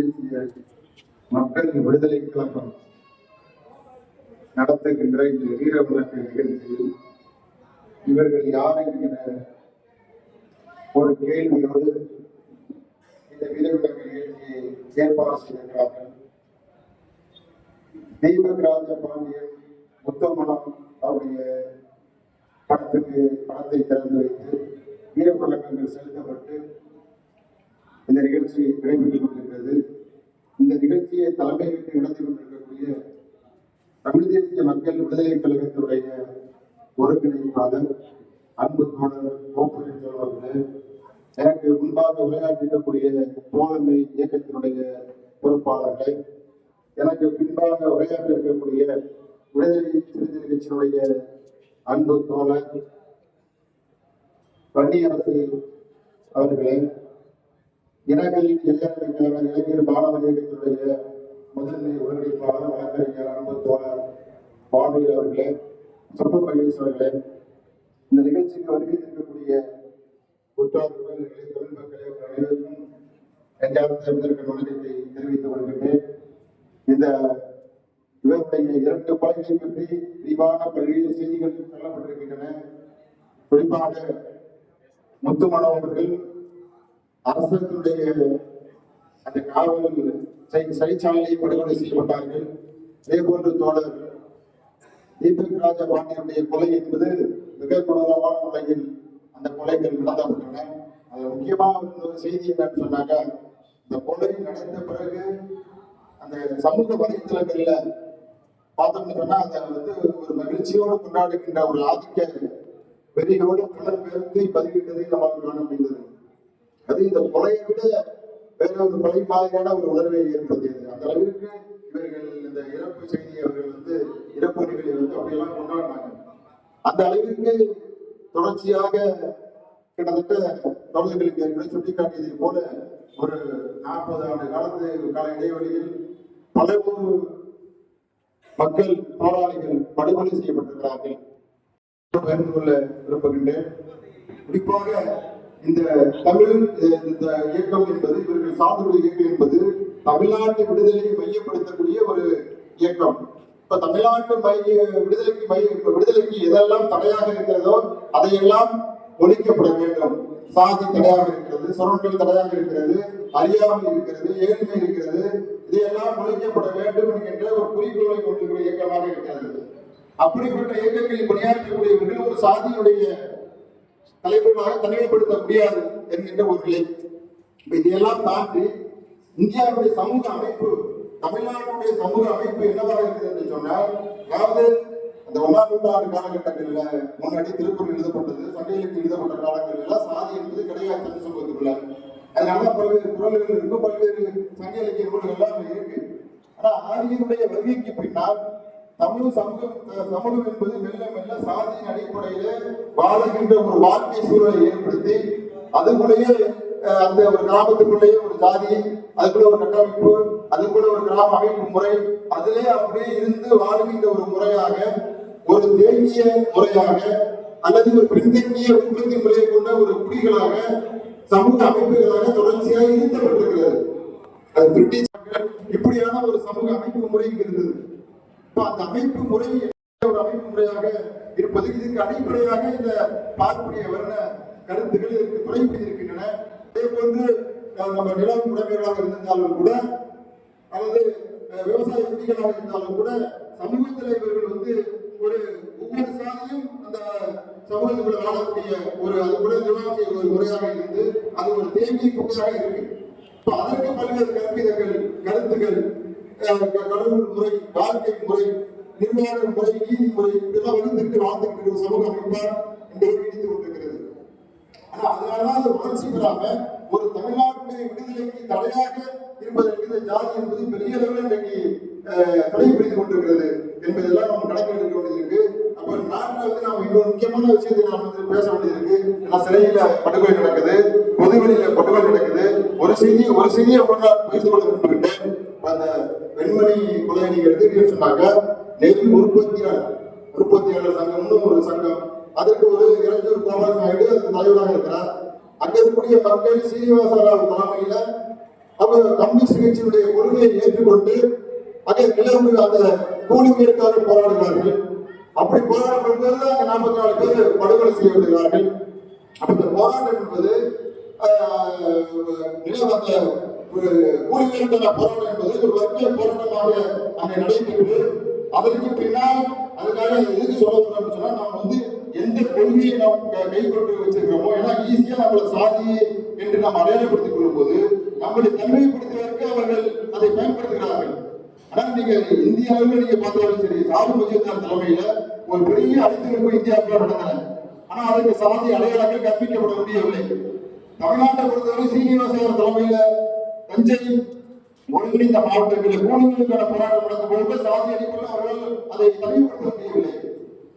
தேசிய மக்கள் விடுதலை கழகம் நடத்துகின்ற இந்த வீர விளக்கு நிகழ்ச்சியில் இவர்கள் யார் என்கிற ஒரு கேள்வியோடு இந்த வீர விளக்கு நிகழ்ச்சியை ஏற்பாடு செய்திருக்கிறார்கள். தீபக் ராஜ பாண்டியன் முத்தமணம் அவருடைய படத்துக்கு படத்தை திறந்து வைத்து வீர செலுத்தப்பட்டு இந்த நிகழ்ச்சி நடைபெற்றுக் நிகழ்ச்சியை தலைமை நிகழ்ச்சியை நடத்தி கொண்டிருக்கக்கூடிய தமிழ் தேசிய மக்கள் விடுதலை கழகத்துடைய ஒருங்கிணைப்பாளர் அன்பு தோழர் கோப்பரேட் அவர்களே எனக்கு முன்பாக உரையாற்றிருக்கக்கூடிய தோழமை இயக்கத்தினுடைய பொறுப்பாளர்கள் எனக்கு பின்பாக உரையாற்றிருக்கக்கூடிய விடுதலை சிறுத்தை கட்சியினுடைய அன்பு தோழர் வன்னியரசு அவர்களே இனங்களின் இளைஞர்களுக்கான இளைஞர் மாணவர் முதன்மை ஒருங்கிணைப்பாளர் வழக்கறிஞர் அன்பு தோழர் பாண்டியல் அவர்களே சொப்ப மகேஷ் அவர்களே இந்த நிகழ்ச்சிக்கு வருகை இருக்கக்கூடிய உற்றார் உறவினர்களே தொழில்மக்களே உங்கள் அனைவருக்கும் நெஞ்சார்ந்த முதற்கு வணக்கத்தை தெரிவித்துக் கொள்கின்றேன். இந்த இவருடைய இரண்டு கொலைகளை பற்றி விரிவான பல்வேறு செய்திகள் சொல்லப்பட்டிருக்கின்றன. குறிப்பாக முத்துமணவர்கள் அரசனுடைய அந்த காவல் சிறைச்சாலையை படுகொலை செய்யப்பட்டார்கள். அதே போன்று தோழர் தீபக் ராஜ பாண்டியனுடைய கொலை என்பது மிக கொடூரமான முறையில் அந்த கொலைகள் நடத்தப்பட்டன. அது முக்கியமாக ஒரு செய்தி என்னன்னு சொன்னாக்க இந்த கொலை நடந்த பிறகு அந்த சமூக வலைத்தளங்கள்ல பார்த்தோம்னு சொன்னா அதை வந்து ஒரு மகிழ்ச்சியோடு கொண்டாடுகின்ற ஒரு ஆதிக்க வெறியோடு பலர் பேருக்கு பதிவிட்டதை நம்மால் காண முடிந்தது. அது இந்த கொலையை விட வேற ஒரு கொலை மாதிரியான ஒரு உணர்வை ஏற்படுத்தியது. அந்த அளவிற்கு இவர்கள் இந்த இறப்பு செய்தி அவர்கள் வந்து இறப்பு நிகழ்வை வந்து அப்படியெல்லாம் கொண்டாடினாங்க. அந்த அளவிற்கு தொடர்ச்சியாக கிட்டத்தட்ட தொடர்களுக்கு ஏற்கனவே சுட்டிக்காட்டியதை போல ஒரு நாற்பது ஆண்டு காலத்து கால இடைவெளியில் பல நூறு மக்கள் போராளிகள் படுகொலை செய்யப்பட்டிருக்கிறார்கள். பகிர்ந்து கொள்ள விரும்புகின்றேன் குறிப்பாக இந்த தமிழ் இந்த இயக்கம் என்பது இவர்கள் சார்ந்துள்ள இயக்கம் என்பது தமிழ்நாட்டு விடுதலையை மையப்படுத்தக்கூடிய ஒரு இயக்கம். இப்ப தமிழ்நாட்டு மைய விடுதலைக்கு மைய விடுதலைக்கு எதெல்லாம் தடையாக இருக்கிறதோ அதையெல்லாம் ஒழிக்கப்பட வேண்டும். சாதி தடையாக இருக்கிறது சுரண்டல் தடையாக இருக்கிறது அறியாமை இருக்கிறது ஏழ்மை இருக்கிறது இதையெல்லாம் ஒழிக்கப்பட வேண்டும் என்கின்ற ஒரு குறிக்கோளை கொண்டிருக்கிற இயக்கமாக இருக்கிறது. அப்படிப்பட்ட இயக்கங்களில் பணியாற்றக்கூடியவர்கள் ஒரு சாதியுடைய தலைவர்களாக தனிமைப்படுத்த முடியாது என்கின்ற ஒரு நிலை. இதையெல்லாம் தாண்டி இந்தியாவுடைய சமூக அமைப்பு தமிழ்நாட்டுடைய சமூக அமைப்பு என்னவாக இருக்குது என்று சொன்னால் அதாவது அந்த ஒன்றாம் நூற்றாண்டு காலகட்டங்களில் முன்னாடி திருக்குறள் எழுதப்பட்டது சங்க இலக்கியம் எழுதப்பட்ட காலங்களில் எல்லாம் சாதி என்பது கிடையாது தமிழ் சமூகத்துக்குள்ள அதனால பல்வேறு குரல்கள் இருக்கு பல்வேறு சங்க இலக்கிய நூல்கள் எல்லாம் இருக்கு. ஆனா ஆரியனுடைய வருகைக்கு பின்னால் தமிழ் சமூகம் சமூகம் என்பது மெல்ல மெல்ல சாதியின் அடிப்படையில வாழ்கின்ற ஒரு வாழ்க்கை சூழலை ஏற்படுத்தி அதுக்குள்ளேயே அந்த ஒரு கிராமத்துக்குள்ளேயே ஒரு ஜாதி அதுக்குள்ள ஒரு கட்டமைப்பு அதுக்குள்ள ஒரு கிராம அமைப்பு முறை அதிலே அப்படியே இருந்து வாழ்கின்ற ஒரு முறையாக ஒரு தேங்கிய முறையாக அல்லது ஒரு பின்தங்கிய உற்பத்தி முறையை கொண்ட ஒரு குடிகளாக சமூக அமைப்புகளாக தொடர்ச்சியாக இருந்தப்பட்டிருக்கிறது அது பிரிட்டிஷார்கள் இப்படியான ஒரு சமூக அமைப்பு முறை இருந்தது. அந்த அமைப்பு முறை ஒரு அமைப்பு முறையாக இருப்பது இதுக்கு அடிப்படையாக இந்த பார்ப்பனிய வர்ண கருத்துக்கள் இதற்கு துணை புரிந்திருக்கின்றன அதே போன்று நம்ம நிலம் உடமைகளாக இருந்தாலும் கூட அல்லது அஹ், விவசாய குடிகளாக இருந்தாலும் கூட சமூகத்தில் இவர்கள் வந்து ஒரு ஒவ்வொரு சாதியும் அந்த சமூகத்துக்குள்ள வாழக்கூடிய ஒரு அது கூட நிர்வாகம் ஒரு முறையாக இருந்து அது ஒரு தேவையை குட்டையாக இருக்கு. இப்ப அதற்கு பல்வேறு கற்பிதங்கள் கருத்துக்கள் கடவுள் முறை வாழ்க்கை முறை நிர்வாக முறை நீதி முறை இதெல்லாம் வளர்ந்துட்டு வாழ்ந்துட்டு ஒரு சமூக அமைப்பா கொண்டிருக்கிறது. ஆனா அதனாலதான் அது வளர்ச்சி பெறாம ஒரு தமிழ்நாட்டுடைய விடுதலைக்கு தடையாக என்பது ஜாதி என்பது பெரிய அளவில் இன்றைக்கு அஹ், கடைபிடித்துக் கொண்டிருக்கிறது என்பதெல்லாம் நம்ம கணக்கு எடுக்க இருக்கு அப்ப நாட்டில் வந்து நாம இன்னொரு முக்கியமான விஷயத்தை நாம் வந்து பேச வேண்டியது இருக்கு ஏன்னா சிறையில படுகொலை நடக்குது பொதுவெளியில படுகொலை நடக்குது. ஒரு செய்தி ஒரு செய்தியை பகிர்ந்து கொள்ள விரும்புகின்றேன் அந்த வெண்மணி கொலை நீங்க எடுத்துக்கிட்டீங்கன்னு சொன்னாங்க. நெல் உற்பத்தியாளர் உற்பத்தியாளர் சங்கம்னு ஒரு சங்கம். அதற்கு ஒரு இளைஞர் கோபால் நாயுடு அதுக்கு தலைவராக இருக்கிறார். அங்க இருக்கக்கூடிய மக்கள் சீனிவாசராவ் தலைமையில அவர் கம்யூனிஸ்ட் கட்சியுடைய கொள்கையை ஏற்றுக்கொண்டு அங்கே நிலவுக்கு அந்த கூலி உயர்க்காக போராடுகிறார்கள். அப்படி போராடும் போது அங்கே நாற்பத்தி நாலு பேர் படுகொலை செய்யப்படுகிறார்கள் அப்ப இந்த போராட்டம் என்பது நிலம் அந்த ஒரு கூலி போராட்டம் என்பது ஒரு வர்க்க போராட்டமாக அங்கே நடைபெற்று அதற்கு பின்னால் அதுக்காக எதுக்கு சொல்ல சொன்னா நாம் வந்து எந்த கொள்கையை நாம் கை கொண்டு வச்சிருக்கிறோமோ ஏன்னா ஈஸியா நம்மள சாதி என்று நாம் அடையாளப்படுத்திக் கொள்ளும்போது நம்மளை தன்மைப்படுத்துவதற்கு அவர்கள் அதை பயன்படுத்துகிறார்கள். ஆனா நீங்க இந்திய அளவில் நீங்க பார்த்தாலும் சரி சாது மஜித்தார் தலைமையில ஒரு பெரிய அழித்திருப்பு இந்தியாவுக்குள்ள நடந்தன ஆனா அதற்கு சாதி அடையாளங்கள் கற்பிக்கப்பட முடியவில்லை. தமிழ்நாட்டை பொறுத்தவரை சீனிவாசன் தலைமையில தஞ்சை ஒருங்கிணைந்த மாவட்டங்களில் ஊழலுக்கான போராட்டம் நடக்கும் போது சாதி அடிப்படையில் அவர்கள் அதை தனிப்படுத்த முடியவில்லை.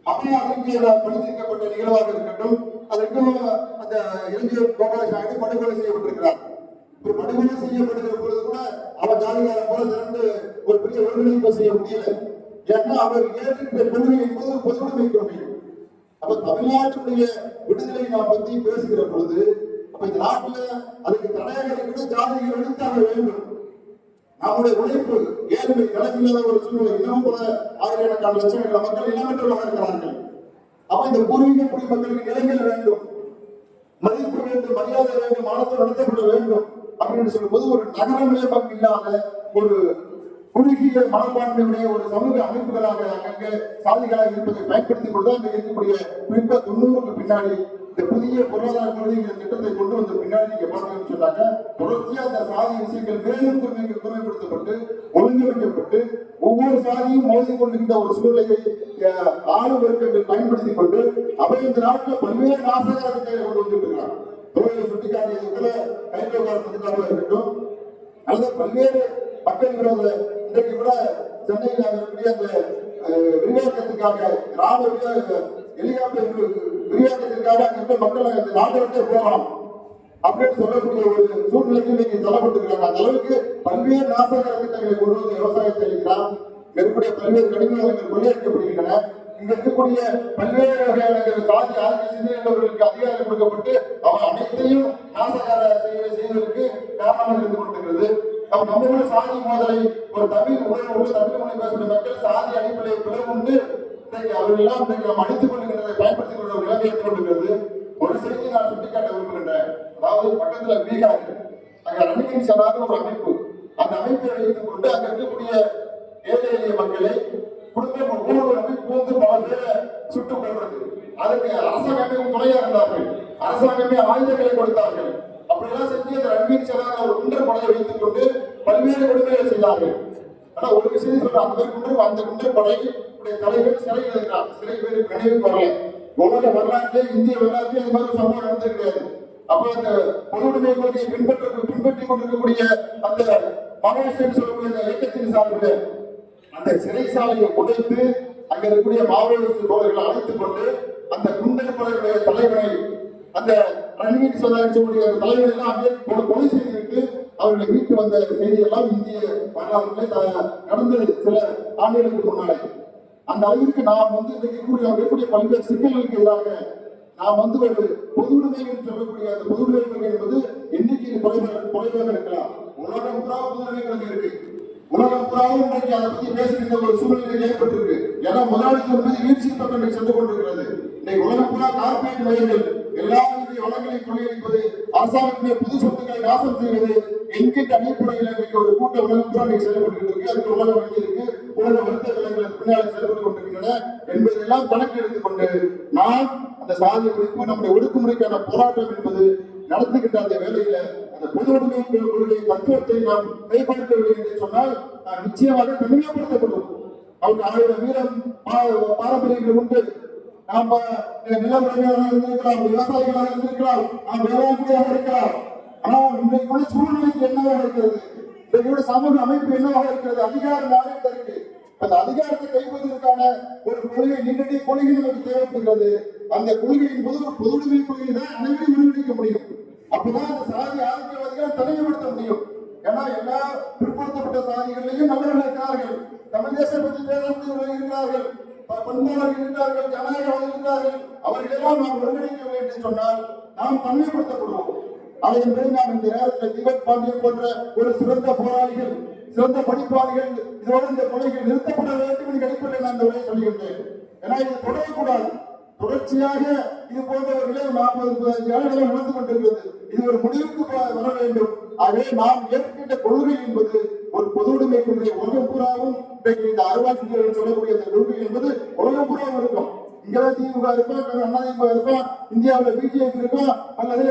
அப்படியே அதற்கு பணித்திருக்கப்பட்ட நிகழ்வாக இருக்கட்டும் அதற்கு அந்த இளைஞர் கோபாலசாமி படுகொலை செய்யப்பட்டிருக்கிறார். ஒரு படுகொலை செய்யப்படுகிற பொழுது கூட அவர் ஜாதிகாரன் போல திறந்து ஒரு பெரிய ஒருங்கிணைப்பு செய்ய முடியல. ஏன்னா அவர் ஏற்றுக்கிற கொள்கை என்பது ஒரு பொதுவுடைமை கொள்கை. அப்ப தமிழ்நாட்டினுடைய விடுதலை நாம் பற்றி பேசுகிற பொழுது அப்ப இந்த நாட்டுல அதுக்கு தடையாக கூட ஜாதிகள் எடுத்தாக வேண்டும். நம்முடைய உழைப்பு ஏழ்மை நிலமில்லாத ஒரு சூழ்நிலை இன்னும் கூட ஆயிரக்கணக்கான லட்சக்கணக்கான மக்கள் இனமற்றவர்களாக இருக்கிறார்கள். அப்ப இந்த பூர்வீக குடிமக்களுக்கு இளைஞர் வேண்டும். மதிப்பு வேண்டும் மரியாதை வேண்டும் மானத்தோடு நடத்தப்பட வேண்டும் அப்படின்னு சொல்லும்போது ஒரு நகரமயமாக இல்லாத ஒரு குறுகிய மனப்பான்மையுடைய ஒரு சமூக அமைப்புகளாக அங்கங்கே சாதிகளாக இருப்பதை பயன்படுத்திக் கொண்டு அங்கே இருக்கக்கூடிய குறிப்பா தொண்ணூறுக்கு பின்னாடி இந்த புதிய பொருளாதார இந்த திட்டத்தை கொண்டு வந்த பின்னாடி நீங்க பார்க்கணும்னு சொன்னாங்க தொடர்ச்சியா அந்த சாதி விஷயங்கள் மேலும் குறைமை குறைப்படுத்தப்பட்டு ஒழுங்கமைக்கப்பட்டு ஒவ்வொரு சாதியும் மோதி கொண்டிருந்த ஒரு சூழ்நிலையை அஹ், ஆளு வர்க்கங்கள் பயன்படுத்திக் கொண்டு அவை இந்த நாட்டில் பல்வேறு நாசகரத்தை கொண்டு வந்திருக்கிறார் தொழிலை சுட்டிக்காட்டியதுல கைத்தொழிலாளர் திட்டமாக இருக்கட்டும் அல்லது பல்வேறு மக்கள் விரோத இன்றைக்கு கூட சென்னையில் இருக்கக்கூடிய அந்த அஹ், விரிவாக்கத்துக்காக கிராம ஹெலிகாப்டர் விரிவாக்கத்திற்காக அங்கிருந்த மக்கள் நாட்டை விட்டே போகலாம் அப்படின்னு சொல்லக்கூடிய ஒரு சூழ்நிலைக்கு நீங்க தள்ளப்பட்டிருக்கிறாங்க அந்த அளவுக்கு பல்வேறு நாசகர திட்டங்களை கொண்டு வந்து விவசாயத்தை அளிக்கிறார் இருக்கக்கூடிய பல்வேறு கனிம வளங்கள் கொள்ளையடிக்கப்படுகின்றன இங்க இருக்கக்கூடிய பல்வேறு வகையான இந்த சாதி ஆதிக்க சிந்தனைகளுக்கு அதிகாரம் கொடுக்கப்பட்டு அவர் அனைத்தையும் நாசகார செய்ய செய்வதற்கு காரணமாக இருந்து கொண்டிருக்கிறது அப்ப நம்ம சாதி மோதலை ஒரு தமிழ் உணர்வு உள்ள தமிழ் மொழி பேசுகிற மக்கள் சாதி அடிப்படையில் பிளவு உண்டு இன்றைக்கு எல்லாம் இன்றைக்கு நாம் அடித்துக் கொள்கின்றதை பயன்படுத்திக் கொள்ள ஒரு நிலைமை ஏற்பட்டு ஒரு செய்தியை நான் சுட்டிக்காட்ட விரும்புகின்றேன். அதாவது பக்கத்துல பீகார் அங்க ரணிகன் சனாத ஒரு அமைப்பு. அந்த அமைப்பை வைத்துக் கொண்டு அங்க இருக்கக்கூடிய ஏழை எளிய மக்களை குடும்பம் ஊழல் பூந்து பல பேரை சுட்டுக் கொள்வது அதற்கு அரசாங்கமே துணையா இருந்தார்கள். அரசாங்கமே ஆயுதங்களை கொடுத்தார்கள். அப்படியெல்லாம் செஞ்சு அந்த ரன்வீர் சனாத ஒரு குண்டர் படையை வைத்துக் கொண்டு பல்வேறு கொடுமைகளை செய்தார்கள். ஆனா ஒரு விஷயம் சொல்றேன். அந்த குண்டர் அந்த குண்டர் படை தலைவர் சிறையில் இருக்கிறார். சிறை பேர் நினைவுக்கு வரல உலக வரலாற்றிலே இந்திய வரலாற்றிலே இது மாதிரி சம்பவம் நடந்தது கிடையாது அப்ப அந்த பொதுவுடைமை கொள்கையை பின்பற்ற பின்பற்றி கொண்டிருக்கக்கூடிய அந்த மகேஷன் சொல்லக்கூடிய இயக்கத்தின் சார்பில். அந்த சிறைசாலையை உடைத்து அங்க இருக்கக்கூடிய மாவோயிஸ்ட் தோழர்களை அழைத்துக் கொண்டு அந்த குண்டர் தலைவனை அந்த ரன்வீர் சதான்னு சொல்லக்கூடிய அந்த தலைவரை எல்லாம் அப்படியே கொலை- செய்துவிட்டு அவர்களை மீட்டு வந்த செய்தியெல்லாம் இந்திய வரலாறுல நடந்தது சில ஆண்டுகளுக்கு முன்னாடி. அந்த அளவிற்கு நாம் வந்து இன்றைக்கு கூடிய அங்க இருக்கக்கூடிய பல்வேறு சிக்கல்களுக்கு எதிராக நாம் வந்து ஒரு பொதுவுடைமை என்று சொல்லக்கூடிய அந்த பொதுவுடைமை கொள்கை என்பது எண்ணிக்கையில் குறைவாக குறைவாக இருக்கலாம். உலகம் பூரா பொதுவுடைமை கொள்கை இருக்கு. உலகம் புறாவும் இன்றைக்கு அதை பத்தி பேசுகின்ற ஒரு சூழ்நிலை ஏற்பட்டிருக்கு. ஏன்னா முதலாளித்துவம் என்பது வீழ்ச்சி பக்கம் சென்று கொண்டிருக்கிறது. இன்னைக்கு உலகம் புறா கார்பரேட் மையங்கள் எல்லாருடைய வளங்களை கொள்ளையடிப்பது அரசாங்கத்தினுடைய புது சொத்துக்களை நாசம் செய்வது எங்க அடிப்படையில் இன்னைக்கு ஒரு கூட்ட உலகம் இன்னைக்கு செயல்பட்டு இருக்கு அதுக்கு உலக வங்கி இருக்கு உலக வர்த்தக கலைஞர்கள் பின்னால் செயல்பட்டு கொண்டிருக்கின்றன என்பதெல்லாம் கணக்கு எடுத்துக்கொண்டு நாம் அந்த சாதி ஒழிப்பு நம்முடைய ஒடுக்குமுறைக்கான போராட்டம் என்பது நடத்துகின்ற அந்த வேலையில அந்த பொது உடைமை தத்துவத்தை நாம் கைப்பற்றவில்லை என்று சொன்னால் நாம் நிச்சயமாக தனிமைப்படுத்தப்படுவோம். அவங்க ஆயிரம் வீரம் பாரம்பரியங்கள் உண்டு. நாம நில உரிமையாளராக இருந்திருக்கலாம் விவசாயிகளாக இருந்திருக்கலாம் நாம் வேளாண்மையாக இருக்கலாம். ஆனால் இன்றைக்குள்ள சூழ்நிலைக்கு என்னவாக இருக்கிறது? இன்றைக்குள்ள சமூக அமைப்பு என்னவாக இருக்கிறது? அதிகாரம் யாருக்கு இருக்கு அந்த அதிகாரத்தை கைப்பற்றுவதற்கான ஒரு கொள்கை நீண்டடி கொள்கை நமக்கு தேவைப்படுகிறது. அந்த கொள்கையின் போது ஒரு பொதுவுடைமை கொள்கை தான் அனைவரையும் ஒருங்கிணைக்க முடியும். அப்பதான் அந்த சாதி ஆதிக்கவாதிகளை தனிமைப்படுத்த முடியும். ஏன்னா எல்லா பிற்படுத்தப்பட்ட சாதிகளிலையும் நல்லவர்கள் இருக்கிறார்கள் தமிழ் தேச பற்றி பேசக்கூடியவர்கள் இருக்கிறார்கள். பண்பாளர்கள் இருக்கிறார்கள் ஜனநாயகவாதிகள் இருக்கிறார்கள். அவர்களெல்லாம் நாம் ஒருங்கிணைக்க வேண்டும் என்று சொன்னால் நாம் தனிமைப்படுத்தப்படுவோம். அதை என்பது நாம் இந்த நேரத்தில் தீபக் பாண்டியன் போன்ற ஒரு சிறந்த போராளிகள் சிறந்த படிப்பாளிகள் இதோடு இந்த கொலைகள் நிறுத்தப்பட வேண்டும் என்று அடிப்படையில் நான் இந்த உரையை சொல்லுகின்றேன் ஏன்னா இது தொடரக்கூடாது. தொடர்ச்சியாக இது போன்ற ஒரு நிலை நாற்பது முப்பது ஏழைகளும் நடந்து கொண்டிருக்கிறது. இது ஒரு முடிவுக்கு வர வேண்டும். ஆகவே நாம் ஏற்கின்ற கொள்கை என்பது ஒரு பொது உடைமை கொள்கை உலகம் பூராவும் இன்றைக்கு இந்த அருவாசிரியர்கள் சொல்லக்கூடிய இந்த கொள்கை என்பது உலகம் பூராவும் இருக்கும். இங்கதான் திமுக இருக்கும் அண்ணா திமுக இருக்கும் இந்தியாவுல பிஜேபி இருக்கும் அல்லது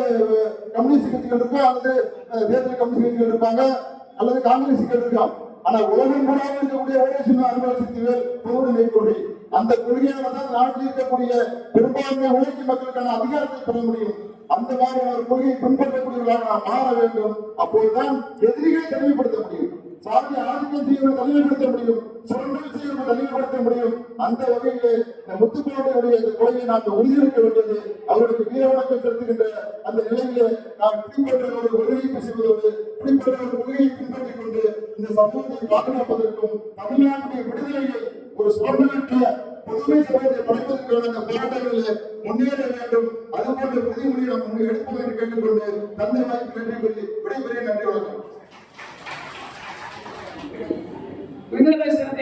கம்யூனிஸ்ட் கட்சிகள் இருக்கும் அல்லது தேசிய கம்யூனிஸ்ட் கட்சிகள் இருப்பாங்க? அல்லது காங்கிரஸ் கட்சிகள் இருக்கும் ஆனா உலகம் பூராவும் இருக்கக்கூடிய ஒரே சின்ன அறுவடை சக்திகள் பொதுவுடைமை கொள்கை. அந்த கொள்கையால தான் நாட்டில் இருக்கக்கூடிய பெரும்பான்மை உழைக்கும் மக்களுக்கான அதிகாரத்தை பெற முடியும். அந்த மாதிரியான ஒரு கொள்கையை பின்பற்றக்கூடியவர்களாக நாம் மாற வேண்டும். அப்போதுதான் எதிரிகளை தனிமைப்படுத்த முடியும். சாதி ஆதிக்கம் செய்வதை தனிமைப்படுத்த முடியும் சுரண்டல் செய்வதை தனிமைப்படுத்த முடியும். அந்த வகையிலே முத்துக்கோட்டையுடைய இந்த கொலையை நாம் உறுதியளிக்க வேண்டியது அவர்களுக்கு வீர வணக்கம் செலுத்துகின்ற அந்த நிலையிலே நாம் பின்பற்றவர்கள் ஒருங்கிணைப்பு செய்வதோடு பின்பற்றவர்கள் கொள்கையை பின்பற்றிக் கொண்டு இந்த சமூகத்தை பாதுகாப்பதற்கும் தமிழ்நாட்டுடைய விடுதலையை ஒரு சுரண்டலற்ற பொதுமை சமூகத்தை படைப்பதற்கான அந்த போராட்டங்களில் முன்னேற வேண்டும். அதுபோன்ற உறுதிமொழியை நாம் முன்னே எடுப்போம் என்று கேட்டுக்கொண்டு தந்தை வாய்ப்பு நன்றி கூறி விடைபெறுகிறேன். நன்றி வணக்கம். விடுதலை சிறுத்தை